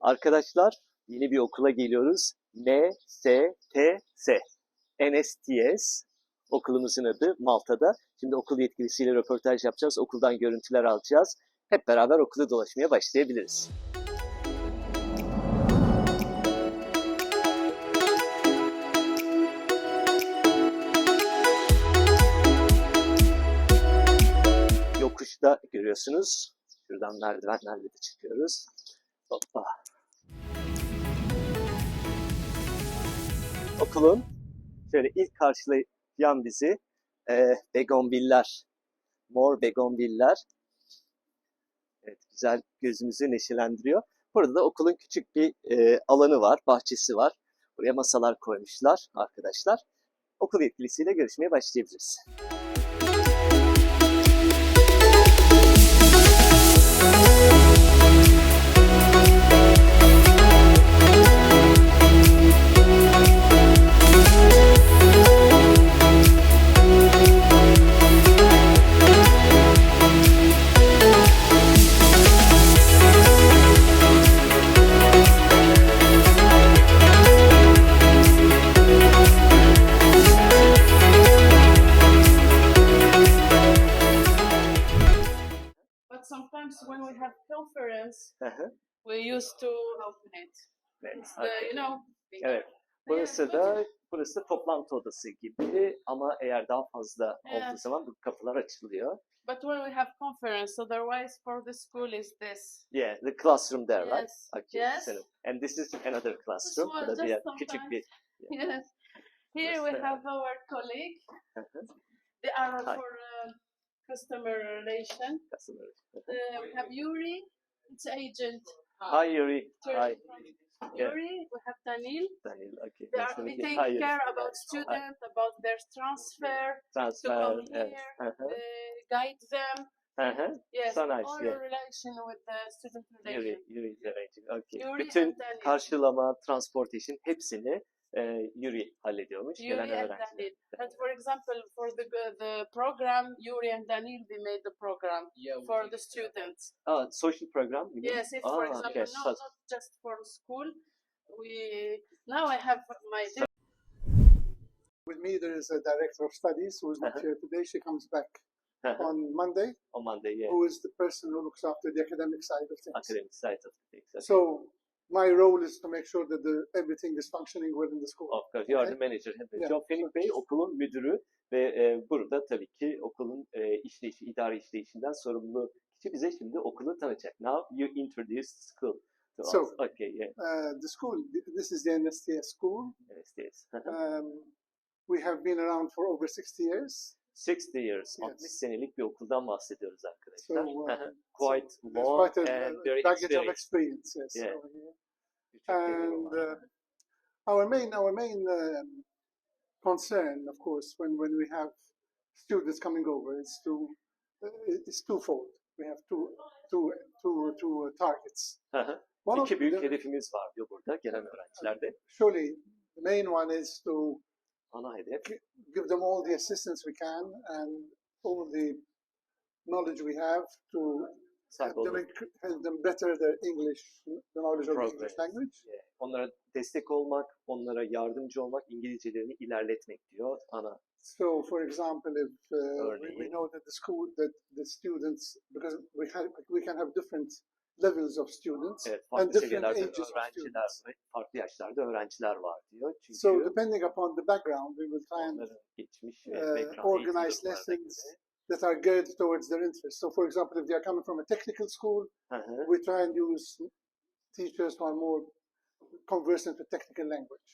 Arkadaşlar yeni bir okula geliyoruz. NSTS. NSTS okulumuzun adı Malta'da. Şimdi okul yetkilisiyle röportaj yapacağız. Okuldan görüntüler alacağız. Hep beraber okulu dolaşmaya başlayabiliriz. Yokuşta görüyorsunuz. Şuradan merdivenlerle de çıkıyoruz. Hoppa. Okulun şöyle ilk karşılayan bizi e, begonviller, mor begonviller. Evet, güzel gözümüzü neşelendiriyor. Burada da okulun küçük bir e, alanı var, bahçesi var. Buraya masalar koymuşlar arkadaşlar. Okul yetkilisiyle görüşmeye başlayabiliriz. The, you know, Evet. Burası da burası toplantı odası gibi ama eğer daha fazla olduğu zaman bu kapılar açılıyor. But when we have conference, otherwise for the school is this. Yeah, the classroom there, right? Okay. Yes. so- and this is another classroom. Bu da just sometimes- küçük bir Yes. Here we Understand. have our colleague. Hı, They are Hi. for uh, customer relation. customer. Uh, we have Yuri, it's agent. Hi Yuri. Turkey Hi from Yeah. Yuri, we have Daniel. Daniel. Okay. They are, to you. take Hi, Yuri. care about students, about their transfer, Transfer. come Evet. here. Hı hı, uh, guide them. hı. Yes, So nice, all yeah. relation with the student relation. Yuri, Yuri is arranging. Okay. Yuri Bütün karşılama, transportation hepsini e, Yuri hallediyormuş. Yuri gelen and öğrenciler. Daniel. And for example, for the the program, Yuri and Daniel, they made the program for the students. Aa, social program. you mean? Yes, if for Ah, example, okay. no, not just for school. We now I have my With me, there is a director of studies who is not Uh-huh. here today. She comes back Hı hı. on Monday, On Monday, yeah. who is the person who looks after the academic side of things. Academic side of things. Okay. So my role is to make sure that the, everything is functioning within the school. Of course, you are the manager. Yeah. John Fenning Bey okulun müdürü ve e, burada tabii ki okulun e, işleyişi, idari işleyişinden sorumlu kişi bize şimdi okulu tanıtacak. Now you introduce school to So- us. Okay, yeah. Uh, the school, th- this is the NSTS school. Hı. Um, we have been around for over 60 years. 60 years, Yes. 60 senelik bir okuldan bahsediyoruz So, arkadaşlar. uh, Hı hı. Quite there's long quite a, and a very baggage of experienced. experience. Yes, Yeah. over here. And uh, our main, our main um, concern, of course, when, when we have students coming over, is to uh, it's twofold. We have two, two, two, two uh, targets. One İki büyük the, hedefimiz var diyor burada gelen öğrencilerde. surely the main one is to Ana hedef give them all the assistance we can and all the knowledge we have to help them, help them better their English, the knowledge of the Progress. English language. e, onlara destek olmak, onlara yardımcı olmak, İngilizcelerini ilerletmek diyor ana So, for example, if uh, we, we know that the school, that the students, because we have, we can have different levels of students, Evet, and different ages of students. farklı yaşlarda öğrenciler var diyor. Çünkü So, depending upon the background, we will try and geçmiş uh, organize lessons that are geared towards their interests. So, for example, if they are coming from a technical school, Hı hı. we try and use teachers who are more conversant with technical language.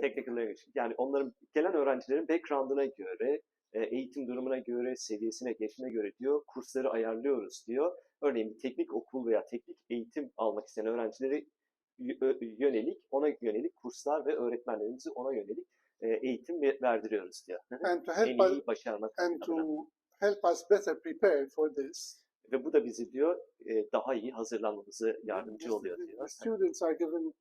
Technical language. Yani onların gelen öğrencilerin background'ına göre, e, eğitim durumuna göre, seviyesine, geçine göre diyor, kursları ayarlıyoruz diyor. Örneğin bir teknik okul veya teknik eğitim almak isteyen öğrencileri yönelik, ona yönelik kurslar ve öğretmenlerimizi ona yönelik e, eğitim ve- verdiriyoruz diyor. And to en help us, iyi başarmak and adına. to help us better prepare for this, Ve bu da bizi diyor e, daha iyi hazırlanmamızı yardımcı oluyor diyor. students are given,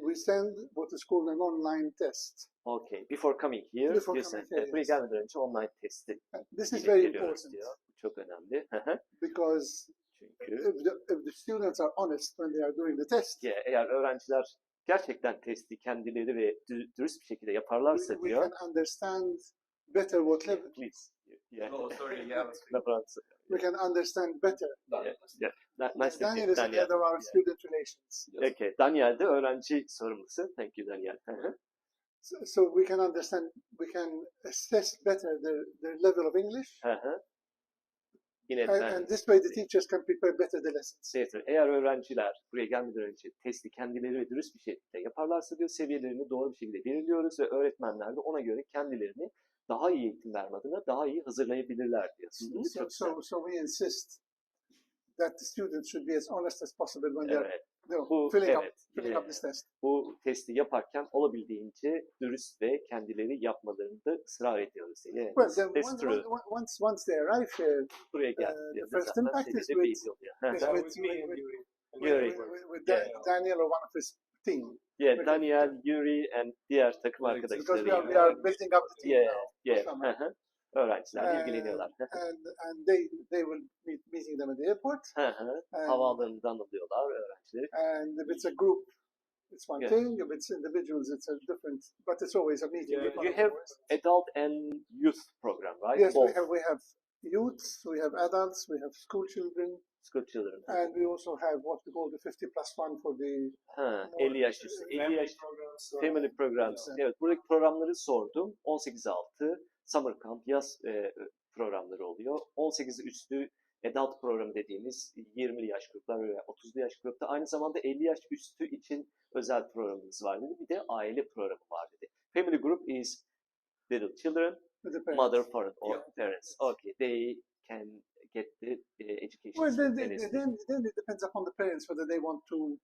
we send what is called an online test. Okay, before coming here, Before coming here, evet, buraya gelmeden önce online testi This is very important diyor. Çok önemli. Hı hı. because Çünkü If the, if the students are honest when they are doing the test, ya eğer öğrenciler gerçekten testi kendileri ve dü- dürüst bir şekilde we, yaparlarsa we diyor. can understand better what level. Please. Yeah. Oh, sorry, yeah. We can understand better. Yeah. Yeah. That- Nice to meet Daniel you, is the Daniel. head of our student relations. Okay. Daniel de öğrenci sorumlusu. Thank you Daniel. Hı hı. So, so we can understand, we can assess better their, their level of English. Hı hı. Yine And, ben and this way the teachers can prepare better the lessons. yapıyorum. Eğer öğrenciler buraya gelmeden önce testi kendileri ve dürüst bir şekilde yaparlarsa diyor seviyelerini doğru bir şekilde belirliyoruz ve öğretmenler de ona göre kendilerini daha iyi eğitim verme adına daha iyi hazırlayabilirler diyor. Hı, So, so, so we insist that the students should be as honest as possible when they're Evet, know, bu filling, up, evet. filling up this test. bu testi yaparken olabildiğince dürüst ve kendileri yapmalarında ısrar ediyoruz. Yeah, Well, then that's once, true. once, once, they arrive here Buraya uh, geldiğinde the first impact is with- with, with, with, with, with, with Da- Yeah. Daniel or one of his team. Yeah, Daniel, Yuri and diğer takım Because Because we arkadaşları. are, we are building up the team Yeah, now. yeah. Tamam. Hı hı. Öğrenciler Ee, ilgileniyorlar. And, and they, they will be meeting them at the airport. Hı. And, Havaalanından alıyorlar öğrencileri. and if it's a group, it's one Yeah. thing. If it's individuals, it's a different, but it's always a meeting. Yeah, you have. Adult and youth program, right? Yes, we have, we have youths, we have adults, we have school children, school children. and we also have what we call the 50 plus one for the Ha, 50 yaş üstü. 50 Family yaş programs. uh, Family Programs. Evet. Evet, buradaki programları sordum. 18 altı Summer Camp yaz e, programları oluyor. 18 üstü Adult programı dediğimiz 20'li yaş gruplar veya 30'lu yaş grupta. Aynı zamanda 50 yaş üstü için özel programımız var dedi. Bir de aile programı var dedi. Family Group is little children, mother, father or Yeah. parents. Okay, they can get the uh, education. Well, then, in then, then, then it depends upon the parents whether they want to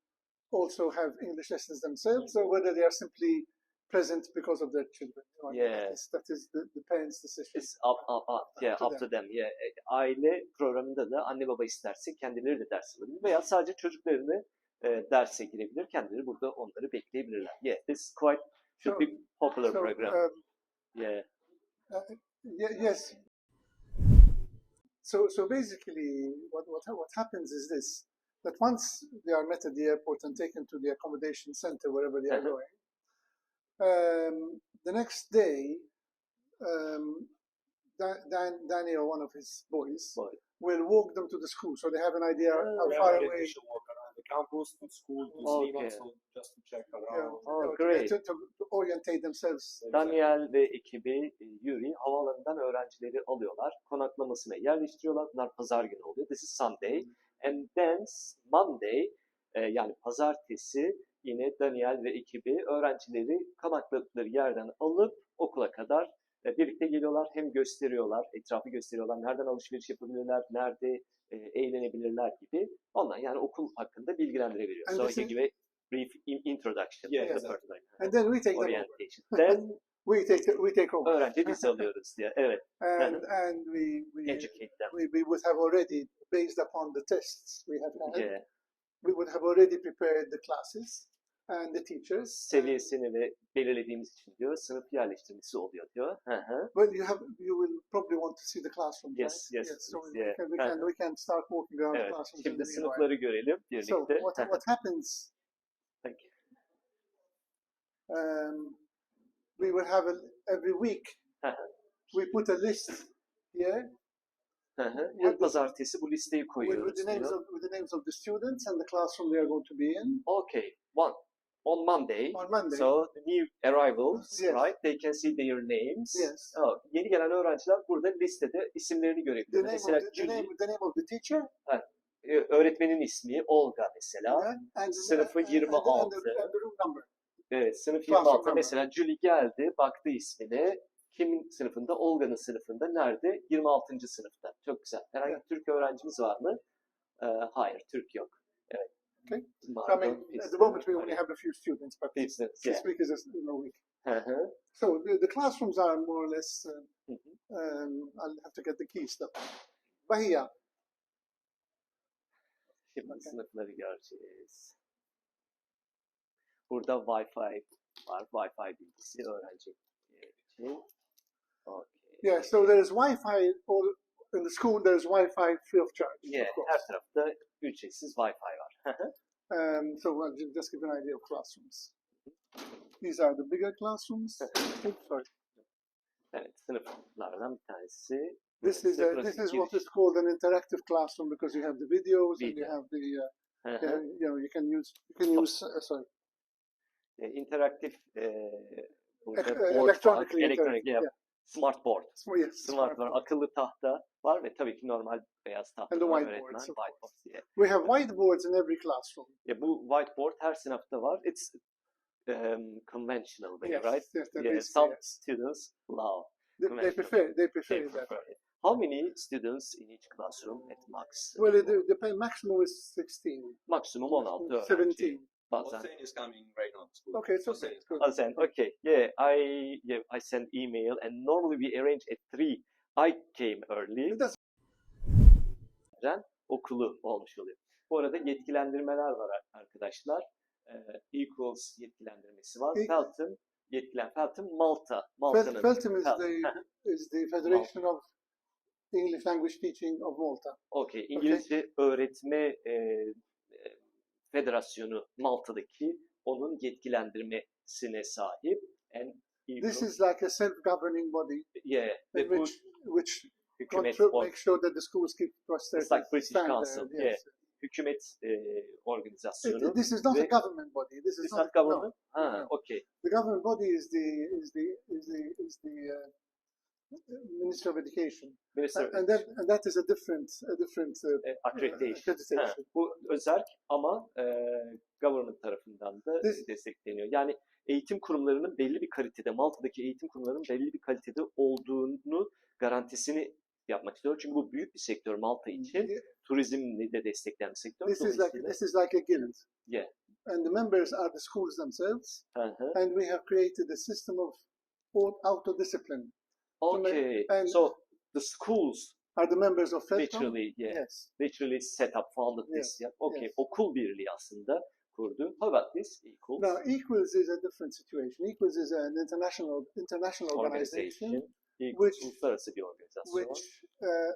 also have English lessons themselves or whether they are simply present because of their children. You know, Yeah. That is, that is the, the parents' decision. It's up, up, up, yeah, up to them. Yeah. E, Aile programında da anne baba isterse kendileri de ders alabilir veya sadece çocuklarını e, derse girebilir. Kendileri burada onları bekleyebilirler. Yeah, this quite should So- be popular So, program. um, yeah. uh, ye- yes. So, so basically, what, what, what happens is this, that once they are met at the airport and taken to the accommodation center, wherever they are Uh-huh. going, um, the next day, um, Dan, Dan, Danny or one of his boys Boy. will walk them to the school, so they have an idea Ah, how far away. walk around the campus, to school, to Okay. Slimak, so just to check around. know, Oh, great. To, to, to orientate themselves. Daniel ve ekibi e, Yuri havaalanından öğrencileri alıyorlar. Konaklamasına yerleştiriyorlar. Bunlar pazar günü oluyor. This is Sunday. And then Monday e, yani pazartesi yine Daniel ve ekibi öğrencileri konakladıkları yerden alıp okula kadar e, birlikte geliyorlar. Hem gösteriyorlar, etrafı gösteriyorlar. Nereden alışveriş yapabilirler, nerede e, eğlenebilirler gibi. Ondan yani okul hakkında bilgilendirebiliyor. So you is- give a brief in- introduction. Yeah, the exactly. person. And then we take. Orientation. Then We take, we take over. öğrenci biz alıyoruz diye. Evet. And, and we, we, Educate them. we, we would have already, based upon the tests we have had, Yeah. We would have already prepared the classes and the teachers. Seviyesini de belirlediğimiz için diyor sınıf yerleştirmesi oluyor diyor. Hı hı. Well, you have, you will probably want to see the classrooms, Yes, right? yes, So yes, we yeah. can, we can, we can start walking around the Evet. classrooms in Şimdi the sınıfları görelim birlikte. So what, what happens, Thank you. um, we will have a, every week, we put a list here Hı hı. Her pazartesi bu listeyi with, with koyuyoruz the names diyor. of, with the names of the students and the classroom they are going to be in Okay. One. On Monday. on Monday. So the new arrivals, Yes. right? They can see their names. Yes. Oh, yeni gelen öğrenciler burada listede isimlerini the görebiliyor. name, Mesela of the, the, Julie, name, the name of the teacher e, öğretmenin ismi Olga mesela. yeah, and, Sınıfı and, and, the, and, 26. the, and the room number. Evet, sınıf Classroom 26. number. Mesela Julie geldi, baktı ismine. Kimin sınıfında? Olga'nın sınıfında. Nerede? 26. sınıfta. Çok güzel. Herhangi bir Türk öğrencimiz var mı? Ee, hayır, Türk yok. Evet. Okay. I mean, at the moment we only have a few students, but this yeah. week is a know, week. Hı, So the, the classrooms are more or less. Uh, hı. um, I'll have to get the keys though. Bahia. Şimdi Okay. sınıfları göreceğiz. Burada Wi-Fi var. Wi-Fi bilgisi öğrenci için. Okay. Yeah. So there is Wi-Fi all in the school there's Wi-Fi free of charge. Yeah, of her tarafta ücretsiz Wi-Fi var. Um, so just give an idea of classrooms. These are the bigger classrooms. Sorry. evet, sınıflardan bir tanesi. This is a, this is what is called an interactive classroom because you have the videos and you have the uh, Hı hı. yeah, you know you can use you can use uh, sorry E, interaktif e, burada Ek- board var, electronically interactive, yeah, yeah. smart board. So, yes, Smart akıllı tahta var ve tabii ki normal beyaz tahta And the var, whiteboards, öğretmen, of whiteboard diye. We have whiteboards in every classroom. Ya bu whiteboard her sınıfta var. It's um, conventional way, Yes, right? yes, that Yeah, some yes. students love. They, they prefer they prefer They it that. it. How many students in each classroom at max? Well, it de- depends. Maximum is sixteen. Maximum 16 öğrenci. Seventeen. Bazen. Hossein is coming right now to school. Okay, it's Hossein okay. Good. Send. Okay. Yeah, I yeah, I send email and normally we arrange at 3. I came early. Ren okulu olmuş oluyor. Bu arada yetkilendirmeler var ar- arkadaşlar. Ee, equals yetkilendirmesi var. E- Felton yetkilen Felton Malta. Fel- Malta'nın. Feltham is the is the Federation of English Language Teaching of Malta. Okey. İngilizce öğretme e, e, federasyonu Malta'daki onun yetkilendirmesine sahip. And This is like a self-governing body yeah, bu which which control, makes sure that the schools keep a certain like British standard. Council, yes. yeah. hükümet e, It- organizasyonu. this is not a ve- government body. This is not, not government? no, Ha, no. okey. The government body is the is the is the is the uh, Minister of Education, Minister and, and that and that is a different a different uh, e, accreditation. Accreditation. bu özel ama e, government tarafından da This- destekleniyor. Yani eğitim kurumlarının belli bir kalitede, Malta'daki eğitim kurumlarının belli bir kalitede olduğunu garantisini yapmak istiyor. Çünkü bu büyük bir sektör Malta için. Turizmle de destekleyen bir sektör. This is like this is like a guild. Yeah. And the members are the schools themselves, Hı hı. and we have created a system of au- auto-discipline. Okay. and- So the schools Are the members of Feltham? literally, yeah, Yes. literally set up, founded this. Yes, Yeah. Okay. yes. Okul birliği aslında kurdu. How about this? Equals. Now, Equals is a different situation. Equals is an international international organization organization. Which- which uh,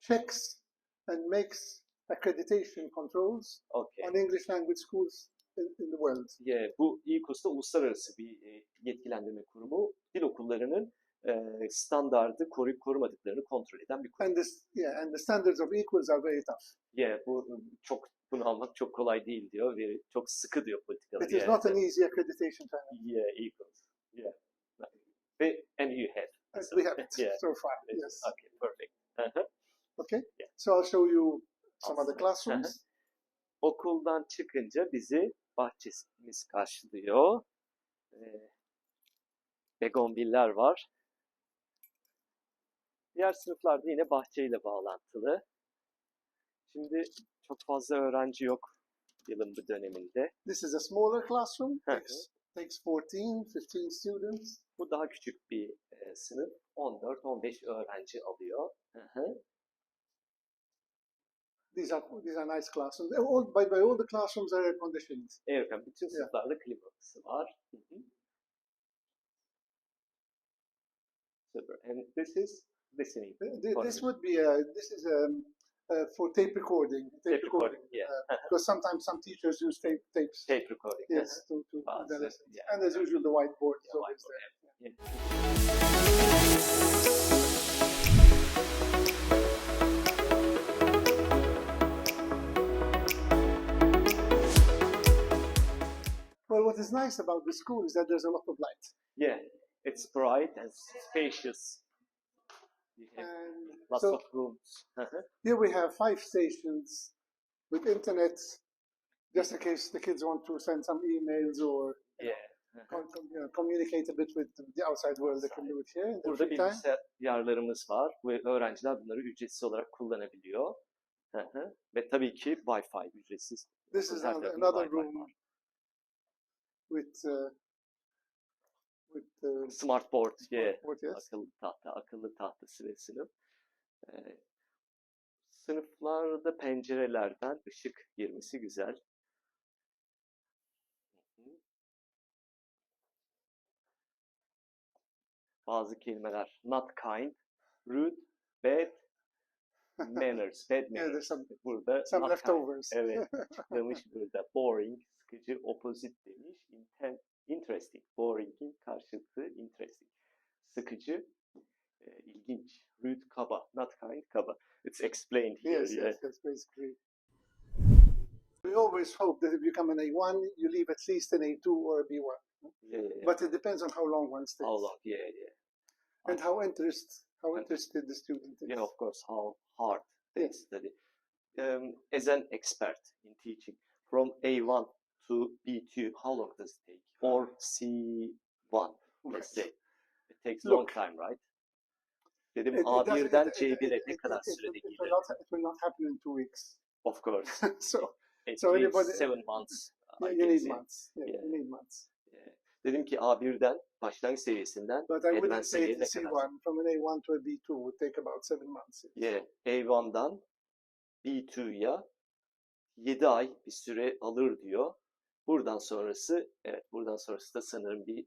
checks and makes accreditation controls Okay. on English language schools in, in the world. Yeah, bu EQUS'ta uluslararası bir e, yetkilendirme kurumu. Dil okullarının e, standardı koruyup korumadıklarını kontrol eden bir kurum. And this, yeah, and the standards of Equals are very tough. Yeah, bu çok bunu almak çok kolay değil diyor ve çok sıkı diyor politikaları. It is yeah. not an easy accreditation to have. Yeah, equals. Yeah. Ve, and you have. And we have it Yeah. so far. Yes. Okay, perfect. Hı. Okay. Yeah. So I'll show you some other Awesome. classrooms. Okuldan çıkınca bizi bahçemiz karşılıyor. Ee, begonviller var. Diğer sınıflarda yine bahçeyle bağlantılı. Şimdi çok fazla öğrenci yok yılın bu döneminde. This is a smaller classroom. Takes, takes 14, 15 students. Bu daha küçük bir e, sınıf. 14-15 öğrenci alıyor. Hı hı. These are these are nice classrooms. All, by way, all the classrooms are air conditioned. Evet, yani bütün Yeah. sınıflarda kliması var. Hı hı. Super. And this is listening. Th- th- This would be a, this is a, uh, for tape recording. Tape, Tape recording, yeah. uh, because sometimes some teachers use tape tapes. Tape recording. Yes, to, to Ah, the lessons. yeah. And as usual, the whiteboard is Yeah, always there. Yeah. Well, what is nice about the school is that there's a lot of light. Yeah, it's bright and spacious. And lots so of rooms. Hı. here we have five stations with internet, just in case the kids want to send some emails or yeah. Com- com- you know, communicate a bit with the outside world. They can do it here Burada bilgisayarlarımız var ve öğrenciler bunları ücretsiz olarak kullanabiliyor. Ve tabii ki Wi-Fi ücretsiz. This is another, another room with uh, with Smartboard, yeah. yes. akıllı tahta, akıllı tahtası ve sınıf. Ee, sınıflarda pencerelerden ışık girmesi güzel. Bazı kelimeler not kind, rude, bad, Manners, bad Yeah, manners. there's some Burada some kind. leftovers. Evet, açıklamış burada. Boring, sıkıcı, opposite demiş. Inten- interesting, boring'in karşıtı interesting. Sıkıcı, e, uh, ilginç. Rude, kaba. Not kind, kaba. It's explained here. Yes, yeah. yes, that's basically. We always hope that if you come in A1, you leave at least an A2 or a B1. Yeah, yeah, yeah. But it depends on how long one stays How long? Yeah, yeah. and how interest how interested the student is. Yeah, of course, how hard Yes. study. Um, as an expert in teaching, from A1 to B2, how long does it take? Or C1, let's say. It takes a long time, right? Dedim It- it A1'den it- it- C1'e it- ne it- kadar it- it- sürede it will not, it will not happen in two weeks. Of course. so At So anybody- seven months. I you need months. Yeah, Yeah. you need months. Yeah. Dedim ki A1'den başlangıç seviyesinden But I wouldn't advanced say seviyeye ne kadar? C1 from an A1 to a B2 would take about seven months. Yeah, A1'dan B2'ya 7 ay bir süre alır diyor. Buradan sonrası, evet buradan sonrası da sanırım bir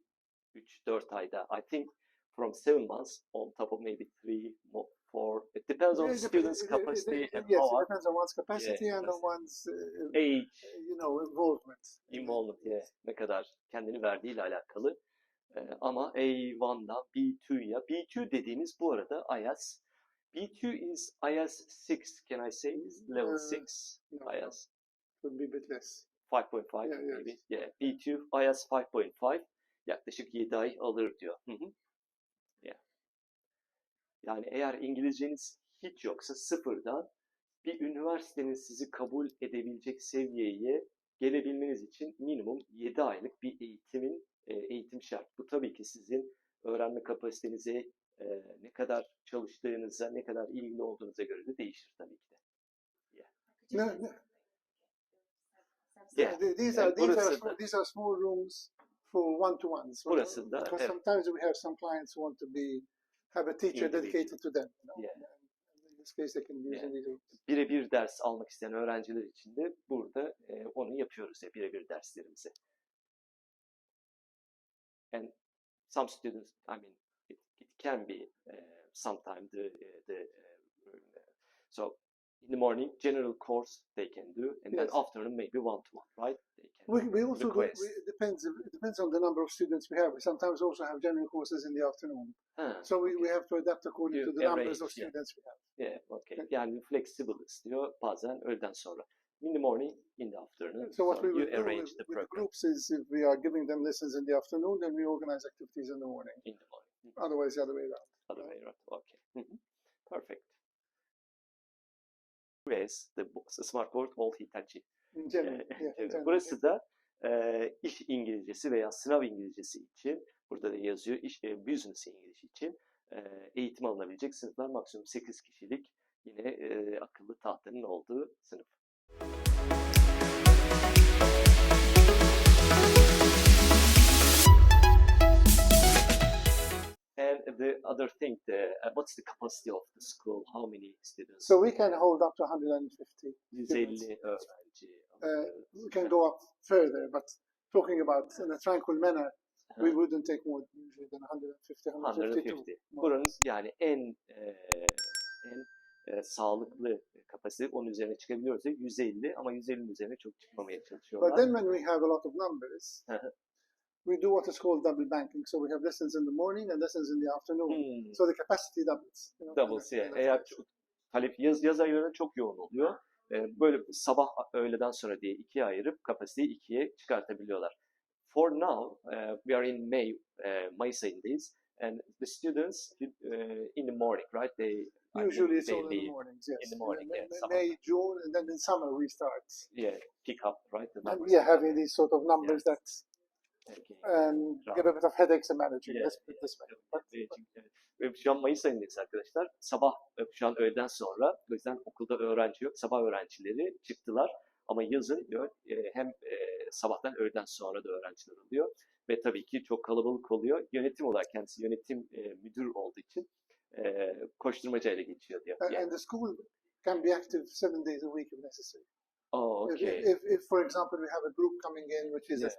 3-4 ayda. I think from 7 months on top of maybe 3, 4, it depends on Yeah, the student's it- it- capacity it- and yes, how it depends on one's capacity and on yes. one's, uh, age, you know, involvement. involvement, yeah, ne kadar kendini verdiğiyle alakalı. Ee, ama A1'dan B2'ya, B2 dediğiniz bu arada IAS. B2 is IAS 6, can I say? Is level Uh, 6 No, IAS. would be a bit less. 5.5 Yeah, yeah. maybe. Yeah. B2 IAS 5.5 yaklaşık 7 ay alır diyor. Hı hı. Yani eğer İngilizceniz hiç yoksa sıfırdan bir üniversitenin sizi kabul edebilecek seviyeye gelebilmeniz için minimum 7 aylık bir eğitimin e, eğitim şart. Bu tabii ki sizin öğrenme kapasitenize, e, ne kadar çalıştığınıza, ne kadar ilgili olduğunuza göre de değişir tabii ki de. No, no. Yeah. th- These are these are these small rooms for one to ones. Burası da, Because evet. sometimes we have some clients who want to be have a teacher dedicated to them. You know? Yeah. And in this case, they can use Yeah. in these rooms. birebir ders almak isteyen öğrenciler için de burada e, onu yapıyoruz ya birebir derslerimizi. And some students, I mean, it, it can be uh, sometime the the uh, so in the morning general course they can do, and then Yes. afternoon maybe one to one, right? They can We, we also do, we, it depends it depends on the number of students we have. We sometimes also have general courses in the afternoon. Ha, So we, we have to adapt according You to the numbers of arrange, yeah. students we have. yeah, okay. Yani flexible istiyor bazen öğleden sonra. In the morning, in the afternoon. So what we you will do arrange with, the with groups is if we are giving them lessons in the afternoon, then we organize activities in the morning. in the morning. Otherwise, the other way around. Other way around. Okay. Mhm. Perfect. Yes, the, smart board all Hitachi. Burası da e, iş İngilizcesi veya sınav İngilizcesi için, burada da yazıyor iş e, business İngiliz için e, eğitim alınabilecek sınıflar maksimum 8 kişilik yine e, akıllı tahtanın olduğu sınıf. And the other thing, the, uh, what's the capacity of the school? How many students? So we can hold up to 150. 150 öğrenci. Uh, we can go up further, but talking about in a tranquil manner, we Ha. wouldn't take more than usually than 150, 152. 150. more or Buranın less. yani en e, en e, sağlıklı kapasite onun üzerine çıkabiliyorsa 150 ama 150'nin üzerine çok çıkmamaya But çalışıyorlar. then when we have a lot of numbers, Uh-huh. We do what is called double banking. So we have lessons in the morning and lessons in the afternoon. Hmm, So the capacity doubles. you know, doubles and Eğer çok, talep yaz, yaz aylarında çok yoğun oluyor. E, böyle sabah öğleden sonra diye ikiye ayırıp kapasiteyi ikiye çıkartabiliyorlar. For now, uh, we are in May, uh, Mayıs ayındayız. And the students uh, in the morning, right? They Usually it's they all in the leave, mornings, yes. in the morning, yeah, May- summer. May, June, and then in summer we start. yeah, pick up, right? The And numbers. we are having these sort of numbers that Um, give a bit of headaches in managing. Yeah, Let's put this way. But, evet. Şu an Mayıs ayındayız arkadaşlar. Sabah e, şu an öğleden sonra o yüzden okulda öğrenci yok. Sabah öğrencileri çıktılar. Ama yazın e, hem e, sabahtan öğleden sonra da öğrenciler oluyor. Ve tabii ki çok kalabalık oluyor. Yönetim olarak kendisi yönetim müdür olduğu için koşturmacayla geçiyor diyor. and, and the school can be active seven days a week if necessary. Oh, okay. If, if, if, for example, we have a group coming in, which is Yeah.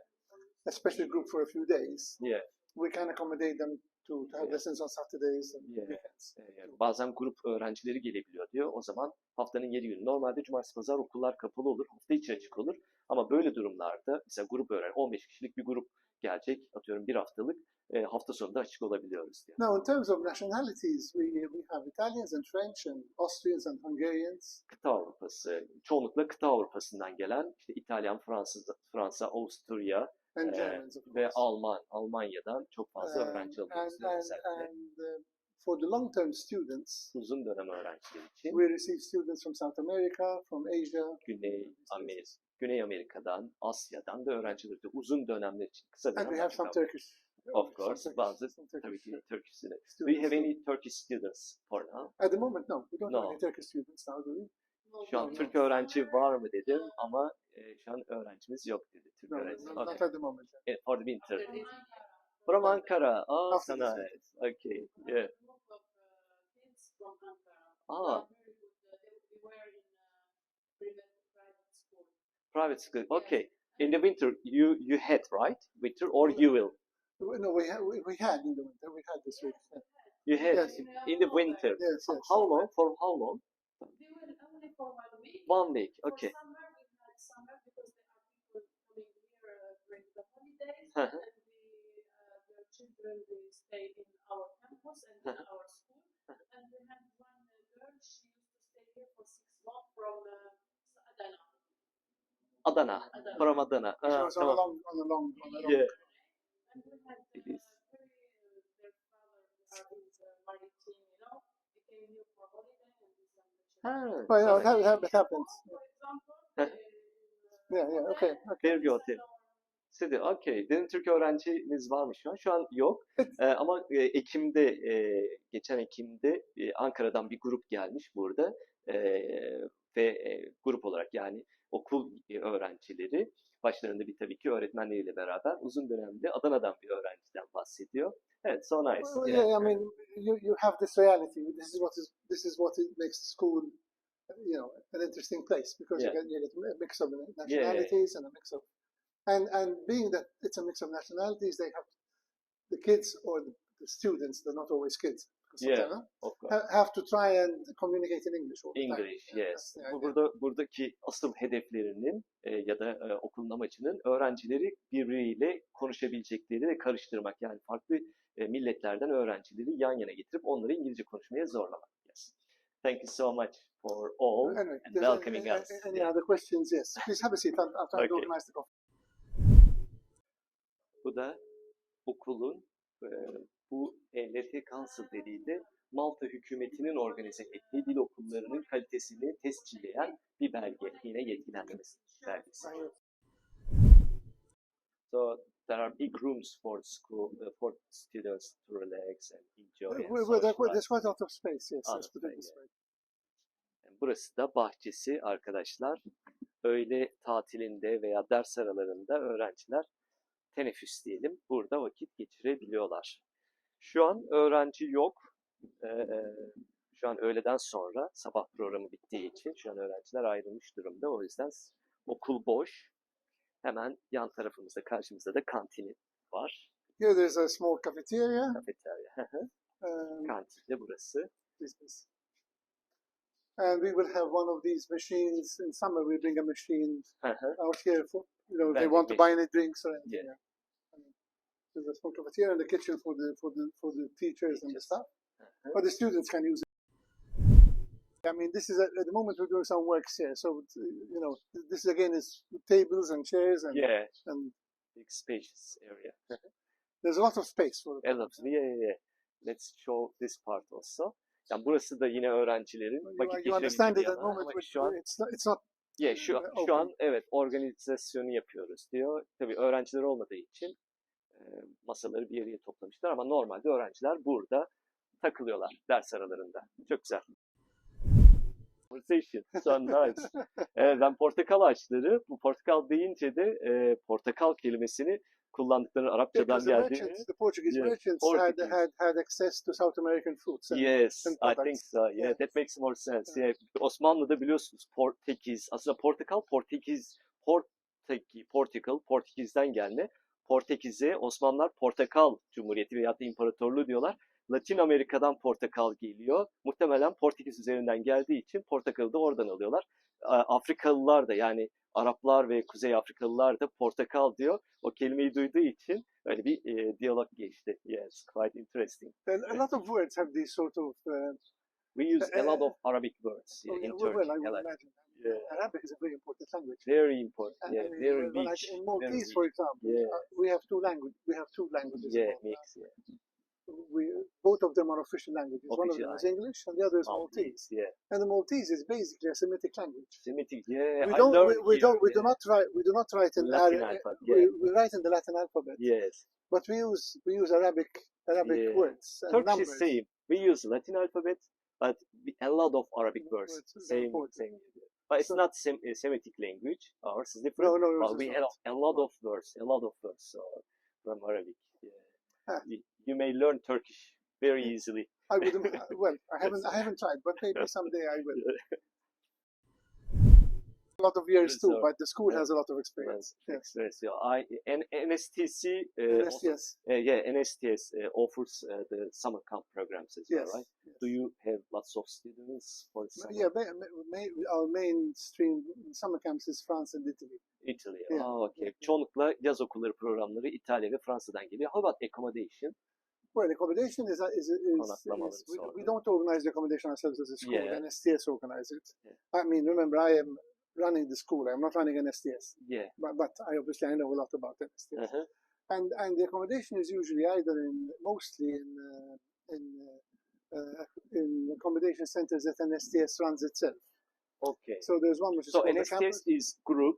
A, special group for a few days, Yeah. we can accommodate them to, to have Yeah. lessons on Saturdays and Yeah. weekends. E, bazen grup öğrencileri gelebiliyor diyor. O zaman haftanın 7 günü. Normalde cumartesi pazar okullar kapalı olur. Hafta içi açık olur. Ama böyle durumlarda mesela grup öğrenci 15 kişilik bir grup gelecek. Atıyorum bir haftalık. e, hafta sonunda açık olabiliyoruz diyor. Now, in terms of nationalities, we, we have Italians and French and Austrians and Hungarians. Kıta Avrupası, çoğunlukla kıta Avrupa'sından gelen işte İtalyan, Fransız, Fransa, Avusturya and Uh, Germans, of ve course. Alman, Almanya'dan çok fazla Um, öğrenci and alıyoruz and, özellikle. and uh, for the long-term students, Uzun dönem öğrenciler için we receive students from South America, from Asia. Güney Amerika, Güney Amerika'dan, Asya'dan da öğrenciler de uzun dönemler için kısa And we dönemler have için some alıyoruz. Turkish. Of some course, Turkish- bazı some tabii Turkish ki Turkish students. Do students. you have any Turkish students for now? At the moment, no, we don't have No. any Turkish students now, do we? Şu an Türk öğrenci var mı dedim ama e, şu an öğrencimiz yok dedi. Türk No, öğrenci. not, Okay. not moment. For the winter. From Ankara. Oh, so nice. Okay. Yeah. Ah. Private school. Okay. In the winter, you you had right winter, or you will. No, we, ha- we, we had in the winter, we had this week. You had Yes. in the winter. Yes, yes. How long? For how long? one week. One week, okay. Uh, uh-huh. uh, children stay in our campus and uh-huh. our school. And we one girl; she used to stay here for six months from uh, Adana. Adana. From Adana. Uh, on a long, on a long, on a long. Yeah. It is. Yeah, it, tamam. ha- it happens. Example, Huh. uh, Yeah, yeah, okay, okay. There you go. Size, okey. Dedim Türk öğrencimiz varmış şu an. Şu an yok. Ee, ama e, Ekim'de, e, geçen Ekim'de e, Ankara'dan bir grup gelmiş burada. E, ve e, grup olarak yani okul e, öğrencileri, başlarında bir tabii ki öğretmenleriyle beraber uzun dönemde Adana'dan bir öğrenciden bahsediyor. Evet, so nice. Well, Yeah. yeah, I mean, you, you have this reality. This is what is this is what it makes school, you know, an interesting place because Yeah. you, get, you get a mix of nationalities and a mix of, and and being that it's a mix of nationalities, they have the kids or the, the students. They're not always kids. Yeah. Of course. ha- have to try and communicate in English all the time. English, Yeah, yes. Bu burada buradaki asıl hedeflerinin e, ya da e, okulun amacının öğrencileri birbiriyle konuşabilecekleri ve karıştırmak yani farklı e, milletlerden öğrencileri yan yana getirip onları İngilizce konuşmaya zorlamak. Yes. Thank you so much for all Anyway, and welcoming a- us. Any Yeah. other questions? Yes. Please have a seat. I'm, I'm trying to Okay. organize the coffee. Bu da okulun e, bu ELT Council dediğinde Malta hükümetinin organize ettiği dil okullarının kalitesini tescilleyen bir belge. Yine yetkilendirmesi belgesi. So there are big rooms for school uh, for students to relax and enjoy. and Well, well, there- there's quite a lot of space. Yes, let's put it this way. Burası da bahçesi arkadaşlar. Öğle tatilinde veya ders aralarında öğrenciler teneffüs diyelim burada vakit geçirebiliyorlar. Şu an öğrenci yok. Ee, şu an öğleden sonra sabah programı bittiği için şu an öğrenciler ayrılmış durumda. O yüzden okul boş. Hemen yan tarafımızda karşımızda da kantini var. Here there's a small cafeteria. Kafeterya. Um, Kantin de burası. is- And we will have one of these machines in summer. We bring a machine out here for you know if they want to buy any drinks or anything. Yeah. There's a small cafeteria and the kitchen for the for the for the teachers and the staff. Uh-huh. But the students can use it. I mean, this is at, at the moment we're doing some works here. So you know, this again is tables and chairs and Yeah, and big spacious area. Uh-huh. there's a lot of space for. A lot. Yeah, yeah, yeah. Let's show this part also. Yani burası da yine öğrencilerin You, vakit geçirebildiği bir at the alan moment. ama şu an It's not, it's not Yeah, şu, şu an evet organizasyonu yapıyoruz diyor. Tabii öğrenciler olmadığı için masaları bir yere toplamışlar ama normalde öğrenciler burada takılıyorlar ders aralarında. Çok güzel. Conversation. So nice. Evet, ben portakal ağaçları, bu portakal deyince de e, portakal kelimesini kullandıkları Arapçadan geldiğini. the Portuguese Yeah, merchants had, Portuguese. had had access to South American fruits. and- Yes, and I think so. Yeah, Yeah. that makes more sense. Yeah. Osmanlı'da biliyorsunuz Portekiz, aslında Portakal Portekiz, Porteki, Portugal, Portekiz'den gelme. Portekiz'e Osmanlılar Portakal Cumhuriyeti veyahut da İmparatorluğu diyorlar. Latin Amerika'dan portakal geliyor. Muhtemelen Portekiz üzerinden geldiği için portakalı da oradan alıyorlar. Afrikalılar da yani Araplar ve Kuzey Afrikalılar da portakal diyor. O kelimeyi duyduğu için öyle bir e, diyalog geçti. Yes, quite interesting. And a lot of words have these sort of. Uh, We use a lot Uh, of Arabic words oh, in yeah, well, I would Yeah, imagine. Yeah, Arabic is a very important language. very important. And, Yeah, mean, very well, like rich. in Maltese, rich. for example, Yeah. uh, we have two language. We have two languages. Yeah, mix. Yeah. We both of them are official languages. One of Official them is English, and the other is Maltese. Maltese. Yeah. And the Maltese is basically a Semitic language. Semitic. Yeah. we don't. We, we don't. We yeah. do not write. We do not write in Latin Ara- alphabet, we, yeah. we write in the Latin alphabet, Yes. but we use we use Arabic Arabic Yeah. words and Turkish numbers. same. We use Latin alphabet, but a lot of Arabic words. Words, Same, important. same. But it's not sem- a Semitic language. Ours is different. No, no, but we have a lot of words, a lot of words from Arabic. Yeah. Ah. You, you may learn Turkish very easily. I wouldn't. well, I haven't. I haven't tried, but maybe someday I will. A lot of years too, but the school has a lot of experience. Yes. Yeah, I N- NSTC. Uh, also- uh, yeah, NSTS uh, offers the summer camp programs as well, Yes. right? yes. Do you have lots of students for summer? Yeah, our mainstream summer camps is France and Italy. Italy. Yeah. Ah, okay. Yeah. Çoğunlukla yaz okulları programları İtalya ve Fransa'dan geliyor. How about accommodation? Well, accommodation is is, is, is we, we don't organize the accommodation ourselves as a school. Yeah. An STS organize it. Yeah. I mean, remember, I am running the school. I'm not running an STS, Yeah. but, but I obviously I know a lot about an STS. Uh-huh. And and the accommodation is usually either in mostly in uh, in uh, uh, in accommodation centers that an STS runs itself. Okay. So there's one which is So called the NSTS campus. is group.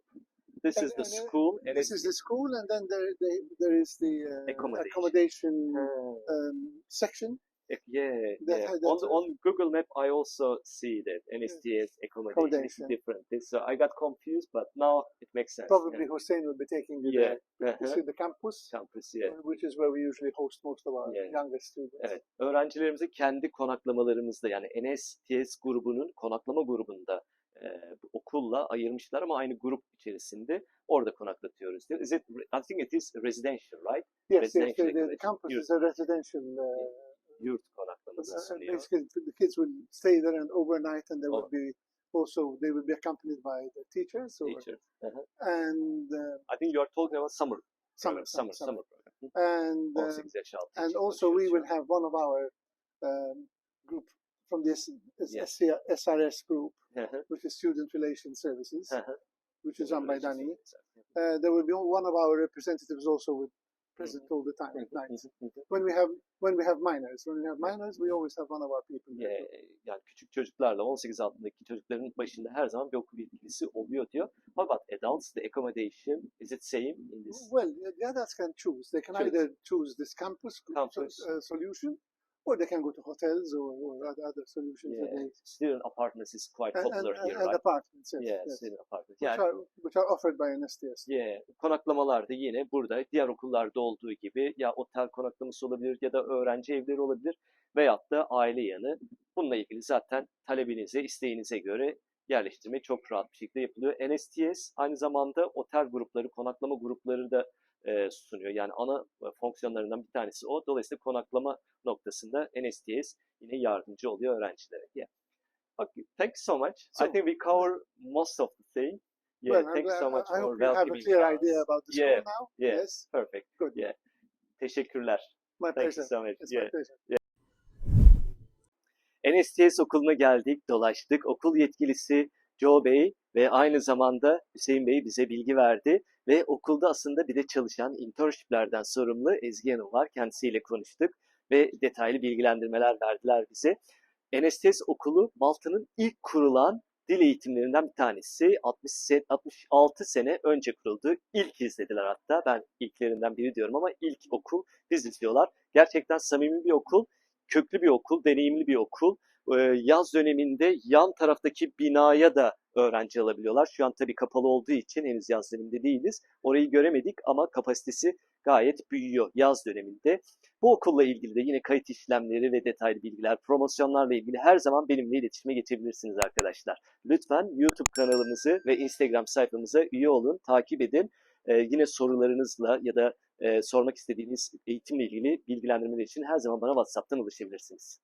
This And- is the and, uh, school. And This is the school, and then there there, there is the uh, Accommodation. accommodation Oh, um, section. Yeah, that yeah. On, a- on Google Map, I also see that NSTS accommodation, is different. So I got confused, but now it makes sense. Probably Hussein will be taking you Yeah. there. yeah. You Uh-huh. see the campus, Campus, yeah. uh, which is where we usually host most of our Yeah. youngest students. Evet. Öğrencilerimizi kendi konaklamalarımızda yani NSTS grubunun konaklama grubunda e, okulla ayırmışlar ama aynı grup içerisinde orada konaklatıyoruz. Is it, I think it is residential, right? Yes, yes, the, Residential the, the accommodation. campus is a residential. Uh, Basically, the kids would stay there and overnight, and there Oh. will be also they would be accompanied by the teachers. Or, Teacher. Uh-huh. And uh, I think you are talking about summer. summer, summer, summer, program. and uh, 18 yaş altı and also we will have one of our um, group from this Yeah. SRS group, şu an. Hı hı, which is Student Relations Services, hı. which is run by Dani. Uh, there will be one of our representatives also with present all the time at night. When we have when we have minors, when we have minors, we always have one of our people. too. yani küçük çocuklarla 18 altındaki çocukların başında her zaman bir okul yetkilisi oluyor diyor. How about adults? The accommodation is it same in this? Well, the- adults can choose. They can Choose. either choose this campus, Campus. uh, solution, or they can go to hotels or, or other, solutions. Yeah, they- student apartments is quite and, and, popular and, here, and right? apartments, yes, Yeah, yes, student apartments. which, Yani are, which are offered by an STS. yeah, konaklamalar da yine burada diğer okullarda olduğu gibi ya otel konaklaması olabilir ya da öğrenci evleri olabilir veyahut da aile yanı. Bununla ilgili zaten talebinize, isteğinize göre yerleştirme çok rahat bir şekilde yapılıyor. NSTS aynı zamanda otel grupları, konaklama grupları da e, sunuyor. Yani ana fonksiyonlarından bir tanesi o. Dolayısıyla konaklama noktasında NSTS yine yardımcı oluyor öğrencilere. Yeah. Okay, thank you so much. I So- think we cover most of the thing. Yeah, well, thank you so I, much I for hope you have a clear us. idea about school Yeah, now. yeah. Yes, Perfect. good. Yeah. Teşekkürler. My Thank you pleasure. so much. It's Yeah. my pleasure. NSTS okuluna geldik, dolaştık. Okul yetkilisi Joe Bey ve aynı zamanda Hüseyin Bey bize bilgi verdi. Ve okulda aslında bir de çalışan internshiplerden sorumlu Ezgi Hanım var. Kendisiyle konuştuk ve detaylı bilgilendirmeler verdiler bize. NSTS okulu Malta'nın ilk kurulan dil eğitimlerinden bir tanesi. 60 se- 66 sene önce kuruldu. İlk izlediler hatta. Ben ilklerinden biri diyorum ama ilk okul biz izliyorlar. Gerçekten samimi bir okul, köklü bir okul, deneyimli bir okul. Ee, Yaz döneminde yan taraftaki binaya da öğrenci alabiliyorlar. Şu an tabii kapalı olduğu için henüz yaz döneminde değiliz. Orayı göremedik ama kapasitesi gayet büyüyor yaz döneminde. Bu okulla ilgili de yine kayıt işlemleri ve detaylı bilgiler, promosyonlarla ilgili her zaman benimle iletişime geçebilirsiniz arkadaşlar. Lütfen YouTube kanalımızı ve Instagram sayfamıza üye olun, takip edin. E, yine sorularınızla ya da e, sormak istediğiniz eğitimle ilgili bilgilendirmeler için her zaman bana WhatsApp'tan ulaşabilirsiniz.